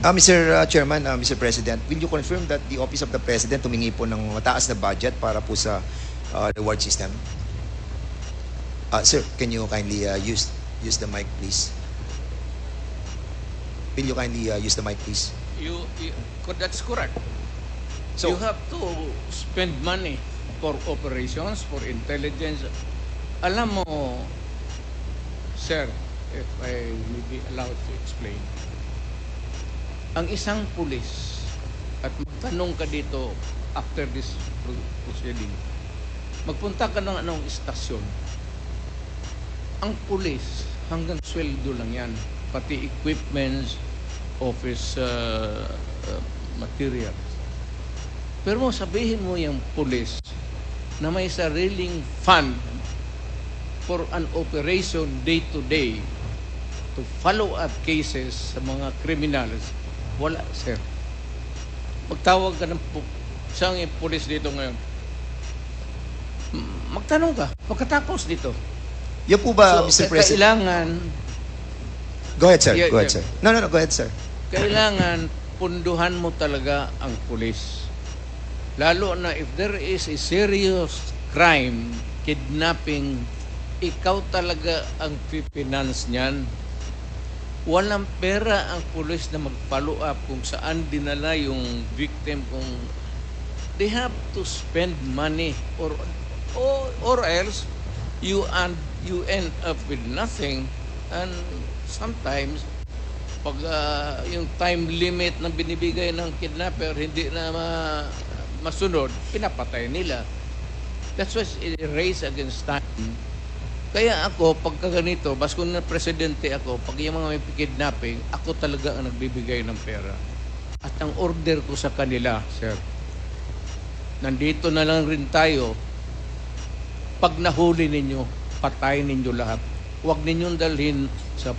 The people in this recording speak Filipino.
Uh, Mr. uh, Chairman, uh, Mr. President, will you confirm that the Office of the President tumingi po ng mataas na budget para po sa uh, reward system? Uh, sir, can you kindly uh, use use the mic, please? Will you kindly uh, use the mic, please? You, you that's correct. So- you have to spend money for operations, for intelligence. Alam mo, sir, if I may be allowed to explain, ang isang pulis, at magtanong ka dito after this pro- proceeding, magpunta ka ng anong istasyon, ang pulis, hanggang sweldo lang yan, pati equipments, office uh, uh, materials. Pero mo sabihin mo yung pulis na may sariling fund for an operation day to day to follow up cases sa mga criminals, wala, sir. Magtawag ka ng isang pulis dito ngayon. Magtanong ka, pagkatapos dito. Yan po ba, So, Mr. President? Kailangan Go ahead, sir. Yeah, Go ahead, yeah. sir. No, no, no. Go ahead, sir. kailangan punduhan mo talaga ang pulis. Lalo na if there is a serious crime, kidnapping, ikaw talaga ang pipinance niyan. Walang pera ang pulis na mag-follow up kung saan dinala yung victim kung they have to spend money or or, or else you and you end up with nothing and sometimes pag ah, yung time limit na binibigay ng kidnapper hindi na ma- masunod, pinapatay nila. That's why it's a race against time. Kaya ako, pagka ganito, bas kung na presidente ako, pag yung mga may kidnapping, ako talaga ang nagbibigay ng pera. At ang order ko sa kanila, sir, nandito na lang rin tayo, pag nahuli ninyo, patayin ninyo lahat. Huwag ninyong dalhin sa